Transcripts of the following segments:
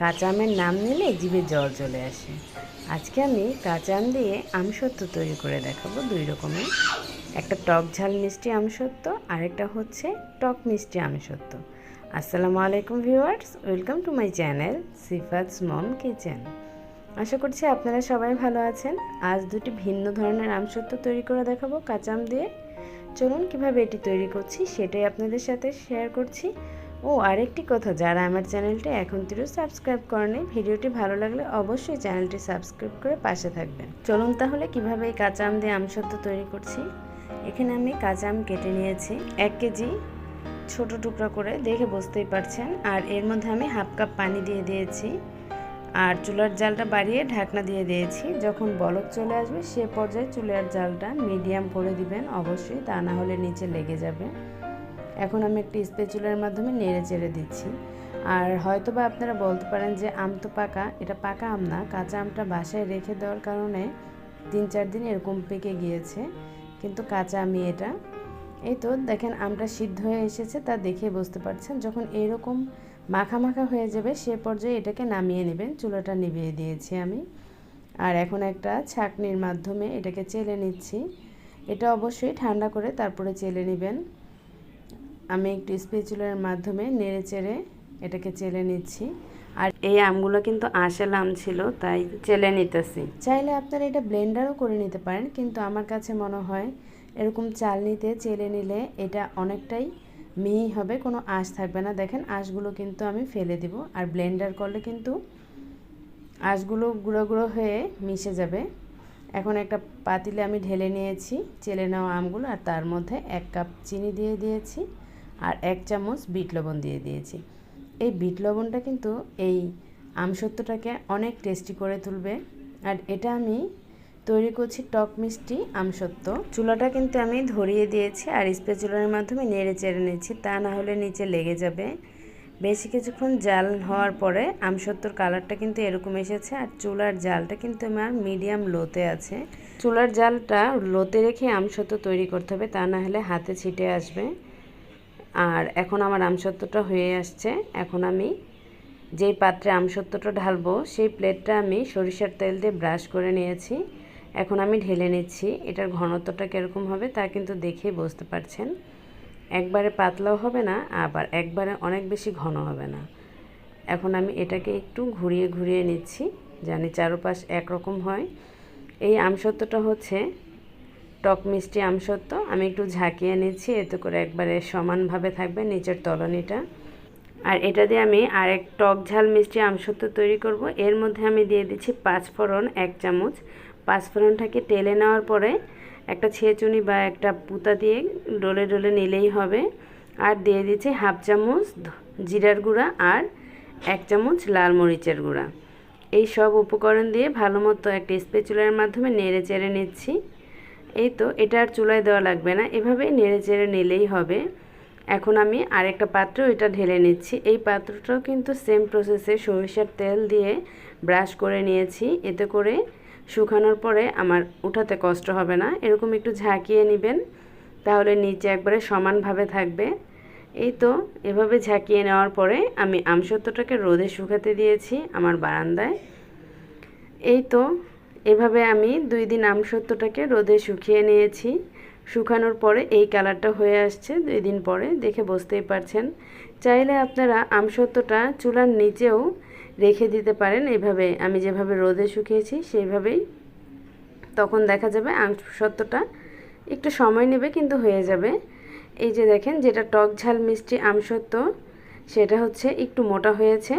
কাঁচা আমের নাম নিলে জিভে জল চলে আসে। আজকে আমি কাঁচা আম দিয়ে আমসত্ত্ব তৈরি করে দেখাবো দুই রকমের। একটা টক ঝাল মিষ্টি আমসত্ত্ব আরেকটা হচ্ছে টক মিষ্টি আমসত্ত্ব আসসালামু আলাইকুম viewers, welcome to my channel Sifat's mom kitchen. আশা করছি আপনারা সবাই ভালো আছেন। আজ দুটি ভিন্ন ধরনের আমসত্ত্ব তৈরি করে দেখাবো কাঁচা আম দিয়ে। চলুন কীভাবে এটি তৈরি করছি সেটাই আপনাদের সাথে শেয়ার করছি। ও, আরেকটি কথা, যারা আমার চ্যানেলটি এখন তিরু সাবস্ক্রাইব করেনি, ভিডিওটি ভালো লাগলে অবশ্যই চ্যানেলটি সাবস্ক্রাইব করে পাশে থাকবেন। চলুন তাহলে কীভাবে এই কাঁচা আম দিয়ে আমসত্ত্ব তৈরি করছি? এখানে আমি কাঁচা আম কেটে নিয়েছি, এক কেজি ছোট টুকরা করে, দেখে বুঝতেই পারছেন। আর এর মধ্যে আমি হাফ কাপ পানি দিয়ে দিয়েছি, আর চুলার জালটা বাড়িয়ে ঢাকনা দিয়ে দিয়েছি। যখন বলক চলে আসবে, সে পর্যায়ে চুলার জালটা মিডিয়াম করে দিবেন, অবশ্যই তা না হলে নিচে লেগে যাবে। এখন আমি একটি স্পেচুলার মাধ্যমে নেড়ে চেড়ে দিচ্ছি। আর হয়তো বা আপনারা বলতে পারেন যে আম তো পাকা, এটা পাকা আম না, কাঁচা আমটা বাসায় রেখে দেওয়ার কারণে তিন চার দিন এরকম পেকে গিয়েছে, কিন্তু কাঁচা আমি এটা। এই তো দেখেন আমটা সিদ্ধ হয়ে এসেছে, তা দেখে বুঝতে পারছেন, যখন এরকম মাখা মাখা হয়ে যাবে সে পর্যায়ে এটাকে নামিয়ে নেবেন, চুলাটা নিভিয়ে দিয়েছি আমি। আর এখন একটা ছাঁকনির মাধ্যমে এটাকে চেলে নিচ্ছি। এটা অবশ্যই ঠান্ডা করে তারপরে চেলে নেবেন। আমি একটু স্পেচুলার মাধ্যমে নেড়ে চেড়ে এটাকে চেলে নিচ্ছি। আর এই আমগুলো কিন্তু আশেল আম ছিল, তাই চেলে নিতেছি। চাইলে আপনারা এটা ব্লেন্ডারও করে নিতে পারেন, কিন্তু আমার কাছে মনে হয় এরকম চালনিতে চেলে নিলে এটা অনেকটাই মিহি হবে, কোনো আঁশ থাকবে না। দেখেন, আঁশগুলো কিন্তু আমি ফেলে দিব, আর ব্লেন্ডার করলে কিন্তু আঁশগুলো গুঁড়ো গুঁড়ো হয়ে মিশে যাবে। এখন একটা পাতিলে আমি ঢেলে নিয়েছি, চেলে নেওয়া আমগুলো, আর তার মধ্যে এক কাপ চিনি দিয়ে দিয়েছি। আর এক চামচ বিট লবণ দিয়ে দিয়েছি। এই বিট লবণটা কিন্তু এই আমসত্ত্বটাকে অনেক টেস্টি করে তুলবে। আর এটা আমি তৈরি করছি টক মিষ্টি আমসত্ত্ব চুলাটা কিন্তু আমি ধরিয়ে দিয়েছি আর স্পেচুলার মাধ্যমে নেড়ে চেড়ে নিচ্ছি, তা না হলে নিচে লেগে যাবে। বেশি কিছুক্ষণ জাল হওয়ার পরে আমসত্ত্বর কালারটা কিন্তু এরকম এসেছে আর চুলার জালটা কিন্তু আমার মিডিয়াম লোতে আছে। চুলার জালটা লোতে রেখে আমসত্ত্ব তৈরি করতে হবে, তা না হলে হাতে ছিটে আসবে। আর এখন আমার আমসত্ত্বটা হয়ে আসছে। এখন আমি যেই পাত্রে আমসত্ত্বটা ঢালবো, সেই প্লেটটা আমি সরিষার তেল দিয়ে ব্রাশ করে নিয়েছি। এখন আমি ঢেলে নিচ্ছি। এটার ঘনত্বটা কীরকম হবে তা কিন্তু দেখেই বুঝতে পারছেন। একবারে পাতলাও হবে না, আবার একবারে অনেক বেশি ঘন হবে না। এখন আমি এটাকে একটু ঘুরিয়ে ঘুরিয়ে নিচ্ছি, জানি চারোপাশ একরকম হয়। এই আমসত্ত্বটা হচ্ছে টক মিষ্টি আমসত্ত্ব আমি একটু ঝাঁকিয়ে নিচ্ছি, এতে করে একবারে সমানভাবে থাকবে নিচের তলনিটা। আর এটা দিয়ে আমি আরেক টক ঝাল মিষ্টি আমসত্ত্ব তৈরি করব। এর মধ্যে আমি দিয়ে দিচ্ছি পাঁচ ফোড়ন এক চামচ। পাঁচ ফোড়নটাকে তেলে নেওয়ার পরে একটা ছেঁচুনি বা একটা পুতা দিয়ে ডলে ডলে নিলেই হবে। আর দিয়ে দিচ্ছি হাফ চামচ জিরার গুঁড়া আর এক চামচ লাল মরিচের গুঁড়া। এই সব উপকরণ দিয়ে ভালো মতো একটা স্পেচুলার মাধ্যমে নেড়ে চেড়ে নিচ্ছি। এই তো, এটা আর চুলায় দেওয়া লাগবে না, এভাবে নেড়ে চেড়ে নিলেই হবে। এখন আমি আরেকটা পাত্র, এটা ঢেলে নিচ্ছি। এই পাত্রটাও কিন্তু সেম প্রসেসে সরিষার তেল দিয়ে ব্রাশ করে নিয়েছি। এতে করে শুকানোর পরে আমার উঠাতে কষ্ট হবে না। এরকম একটু ঝাঁকিয়ে নেবেন, তাহলে নিচে একবারে সমানভাবে থাকবে। এই তো, এভাবে ঝাঁকিয়ে নেওয়ার পরে আমি আমসত্ত্বটাকে রোদে শুকাতে দিয়েছি আমার বারান্দায়। এই তো এভাবে আমি দুই দিন আমসত্ত্বটাকে রোদে শুকিয়ে নিয়েছি। শুকানোর পরে এই কালারটা হয়ে আসছে দুই দিন পরে, দেখে বুঝতেই পারছেন। চাইলে আপনারা আমসত্ত্বটা চুলার নিচেও রেখে দিতে পারেন। এভাবে আমি যেভাবে রোদে শুকিয়েছি সেইভাবেই তখন দেখা যাবে আমসত্ত্বটা একটু সময় নেবে কিন্তু হয়ে যাবে। এই যে দেখেন, যেটা টক ঝাল মিষ্টি আমসত্ত্ব, সেটা হচ্ছে একটু মোটা হয়েছে।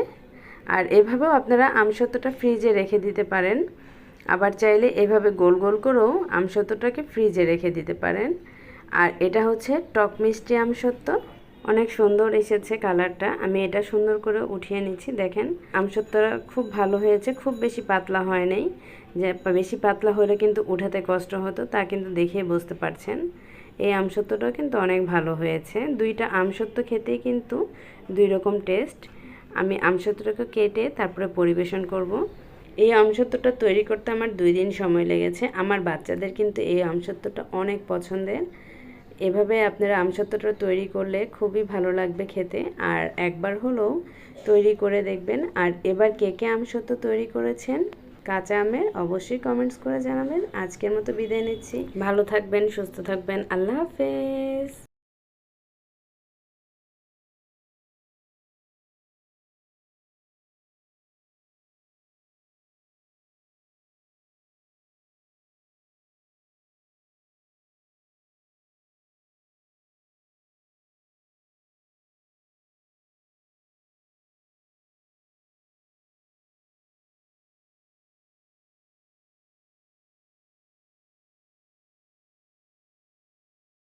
আর এভাবেও আপনারা আমসত্ত্বটা ফ্রিজে রেখে দিতে পারেন। আবার চাইলে এভাবে গোল গোল করেও আমসত্ত্বটাকে ফ্রিজে রেখে দিতে পারেন। আর এটা হচ্ছে টক মিষ্টি আমসত্ত্ব। অনেক সুন্দর এসেছে কালারটা। আমি এটা সুন্দর করে উঠিয়ে নিচ্ছি। দেখেন, আমসত্ত্বটা খুব ভালো হয়েছে। খুব বেশি পাতলা হয় নাই। যে বেশি পাতলা হলে কিন্তু উঠাতে কষ্ট হতো, তা কিন্তু দেখে বুঝতে পারছেন। এই আমসত্ত্বটাও কিন্তু অনেক ভালো হয়েছে। দুইটা আমসত্ত্ব খেতেই কিন্তু দুই রকম টেস্ট। আমি আমসত্ত্বটাকে কেটে তারপরে পরিবেশন করব। এই আমসত্ত্বটা তৈরি করতে আমার দুই দিন সময় লেগেছে। আমার বাচ্চাদের কিন্তু এই আমসত্ত্বটা অনেক পছন্দের। এভাবে আপনারা আমসত্ত্বটা তৈরি করলে খুবই ভালো লাগবে খেতে। আর একবার হলেও তৈরি করে দেখবেন। আর এবার কে কে আমসত্ত্ব তৈরি করেছেন, কাঁচা আমের অবশ্যই কমেন্টস করে জানাবেন। আজকের মতো বিদায় নিচ্ছি। ভালো থাকবেন, সুস্থ থাকবেন। আল্লাহ হাফেজ।